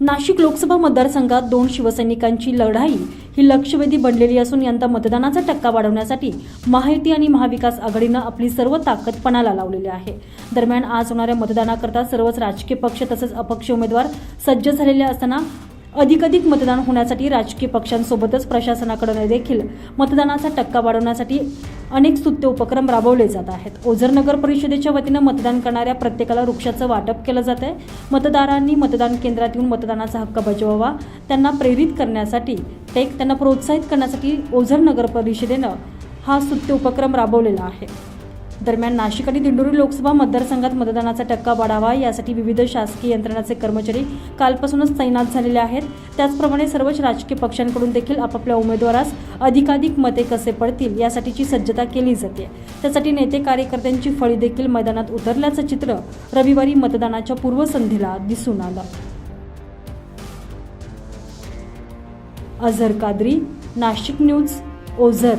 नाशिक लोकसभा मतदारसंघात दोन शिवसैनिकांची लढाई ही लक्षवेधी बनलेली असून यंदा मतदानाचा टक्का वाढवण्यासाठी माहिती आणि महाविकास आघाडीनं आपली सर्व ताकद पणाला लावलेली आहे. दरम्यान आज होणाऱ्या मतदानाकरता सर्वच राजकीय पक्ष तसंच अपक्ष उमेदवार सज्ज झालेले असताना अधिकाधिक मतदान होण्यासाठी राजकीय पक्षांसोबतच प्रशासनाकडून देखील मतदानाचा टक्का वाढवण्यासाठी अनेक स्तुत्य उपक्रम राबवले जात आहेत. ओझर नगर परिषदेच्या वतीनं मतदान करणाऱ्या प्रत्येकाला वृक्षाचं वाटप केलं जात आहे मतदारांनी मतदान केंद्रात येऊन मतदानाचा हक्क बजावावा. त्यांना प्रेरित करण्यासाठी टेक त्यांना प्रोत्साहित करण्यासाठी ओझर नगर परिषदेनं हा स्तुत्य उपक्रम राबवलेला आहे. दरम्यान नाशिक आणि दिंडोरी लोकसभा मतदारसंघात मतदानाचा टक्का वाढावा यासाठी विविध शासकीय यंत्रणाचे कर्मचारी कालपासूनच तैनात झालेले आहेत. त्याचप्रमाणे सर्वच राजकीय पक्षांकडून देखील आपापल्या उमेदवारास अधिकाधिक मते कसे पडतील यासाठीची सज्जता केली जाते. त्यासाठी नेते कार्यकर्त्यांची फळी देखील मैदानात उतरल्याचं चित्र रविवारी मतदानाच्या पूर्वसंध्येला दिसून आलं. अझर कादरी नाशिक न्यूज ओझर.